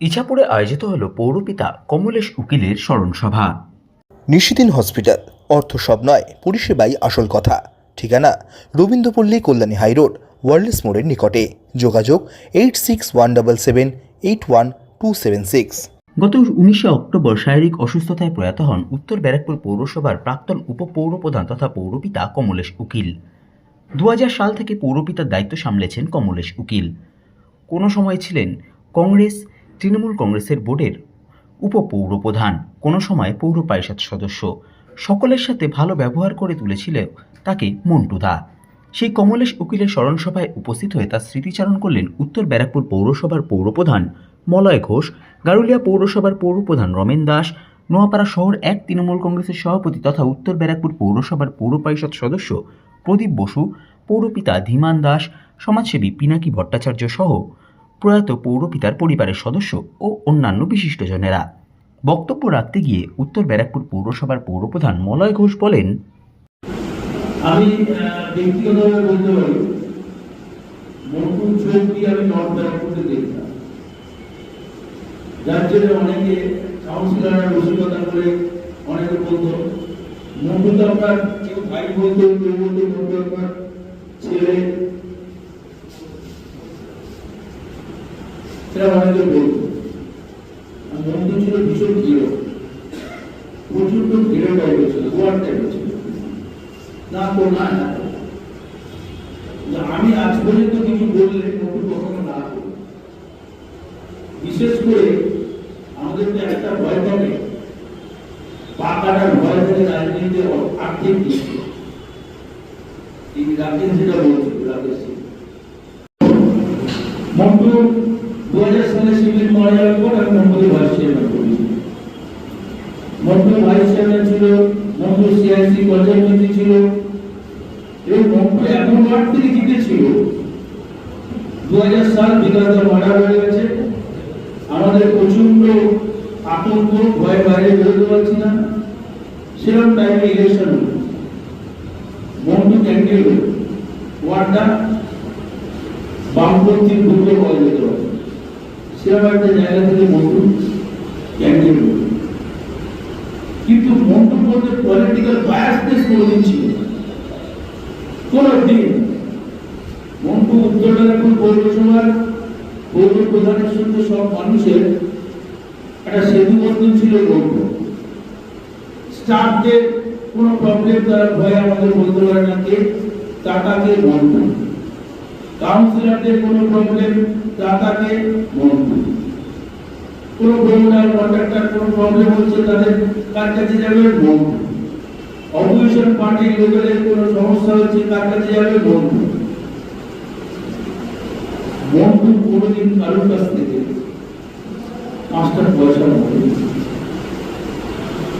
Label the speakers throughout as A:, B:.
A: ইছাপুরে আয়োজিত হল পৌরপিতা কমলেশ উকিলের স্মরণসভা।
B: নিশিদিন হসপিটাল অর্থ সব নয় পরিষেবাই আসল কথা। ঠিকানা রবীন্দ্রপল্লী কল্যাণী হাইরোড ওয়ার্ল্ডস মোড়ের নিকটে। যোগাযোগ eight six one double seven eight one two seven six.
A: গত উনিশে অক্টোবর শারীরিক অসুস্থতায় প্রয়াত হন উত্তর ব্যারাকপুর পৌরসভার প্রাক্তন উপপৌরপ্রধান তথা পৌরপিতা কমলেশ উকিল। দু হাজার সাল থেকে পৌরপিতার দায়িত্ব সামলেছেন কমলেশ উকিল। কোনো সময় ছিলেন কংগ্রেস তৃণমূল কংগ্রেসের বোর্ডের উপপৌরপ্রধান, কোনো সময় পৌর পরিষদ সদস্য, সকলের সাথে ভালো ব্যবহার করে তুলেছিল তাকে মন্টুদা সেই কমলেশ উকিলের স্মরণসভায় উপস্থিত হয়ে তার স্মৃতিচারণ করলেন উত্তর ব্যারাকপুর পৌরসভার পৌরপ্রধান মলয় ঘোষ, গারুলিয়া পৌরসভার পৌরপ্রধান রমেন দাস, নোয়াপাড়া শহর এক তৃণমূল কংগ্রেসের সভাপতি তথা উত্তর ব্যারাকপুর পৌরসভার পৌর পরিষদ সদস্য প্রদীপ বসু, পৌরপিতা ধীমান দাস, সমাজসেবী পিনাকি ভট্টাচার্য সহ প্রয়াত পৌরপিতার পরিবারের সদস্য ও অন্যান্য বিশিষ্টজনেরা। বক্তব্য রাখতে গিয়ে উত্তর ব্যারাকপুর পৌরসভার পৌরপ্রধান মলয় ঘোষ বলেন,
C: আমি অনেকে রসিকতা করে অনেকে বলতো কেউ ভাই বলতো, কেউ বলতো ছেলে সেটা অনেকে আর মন্টু ছিল ভীষণ হিরো প্রচণ্ড হিরো টাইপের ছিল গোয়ার টাইপের ছিল না। তো না আমি আজ পর্যন্ত কিছু বললে নতুন কখনো না করি বিশেষ করে আমাদের তো একটা ভয় থাকে। পাকাটা ভয় থেকে রাজনীতিতে আর্থিক দিক। এই রাকেশ যেটা বলছিল রাকেশ মন্টু দু হাজার সালে সিভিল মারা যাওয়ার পর আমি মন্টুকে ভাইস চেয়ারম্যান এবং মন্টু এমন ভয় বাইরে বেরোতে পারছি না। সেরকম টাইমে ইলেকশন হলো। মন্টু ক্যান্ডিডেট। ওয়ার্ডটা বামপন্থী দুর্গ পারে সেরকম একটা জায়গা থেকে মন্টু ক্যান্ডিডেট কিন্তু মন্টুর মধ্যে পলিটিক্যাল বায়াসনেস কোনোদিন ছিল না। দিন মন্টু উত্তর দিনাজপুর পৌরসভার পৌর প্রধানের সঙ্গে সব মানুষের একটা সেতু বন্ধন ছিল মন্টু। স্টাফদের কোনো প্রবলেম তারা ভয়ে আমাদের বলতে পারে না কে, টাকাকে মন্টু। কাউন্সিলরদের কোনো প্রবলেম টাকাকে মন্টু কোনো গ্রাউন্ডার কন্ট্রাক্টর কোনো প্রবলেম হচ্ছে তাদের কার কাছে যাবে অপোজিশন পার্টির লোকেদের কোনো সমস্যা হচ্ছে কার কাছে যাবে বন্ধু বন্ধু কোনোদিন কারোর কাছ থেকে পাঁচটা পয়সা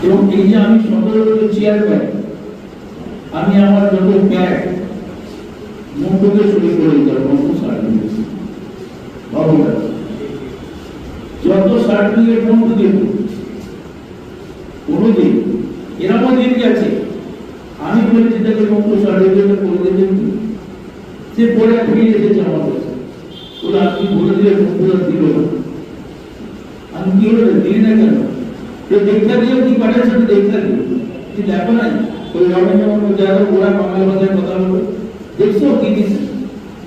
C: এবং এই যে আমি সতেরো চেয়ারম্যান আমি আমার যত ব্যাগ মুখকে শুরু করে দিতাম সার্টিফিকেট ভগবান যত সার্টিফিকেট বন্ধু দেব কোনোদিন, এরকম দিন গেছে আমি বলেছি তাকে বন্ধু সার্টিফিকেট করে দেবেন সে পরে ফিরে এসেছে আমার কাছে। বলে, আপনি বলে দিলে বন্ধুরা দিল না। আমি কি হলো দিই না কেন? তো দেখা দিও, কি পাঠাচ্ছে আমি দেখা দিও। কি দেখো নাই। ওই রমেশ যখন যারা ওরা বাংলা ভাষায় কথা বলবে দেখছ কি দিচ্ছে?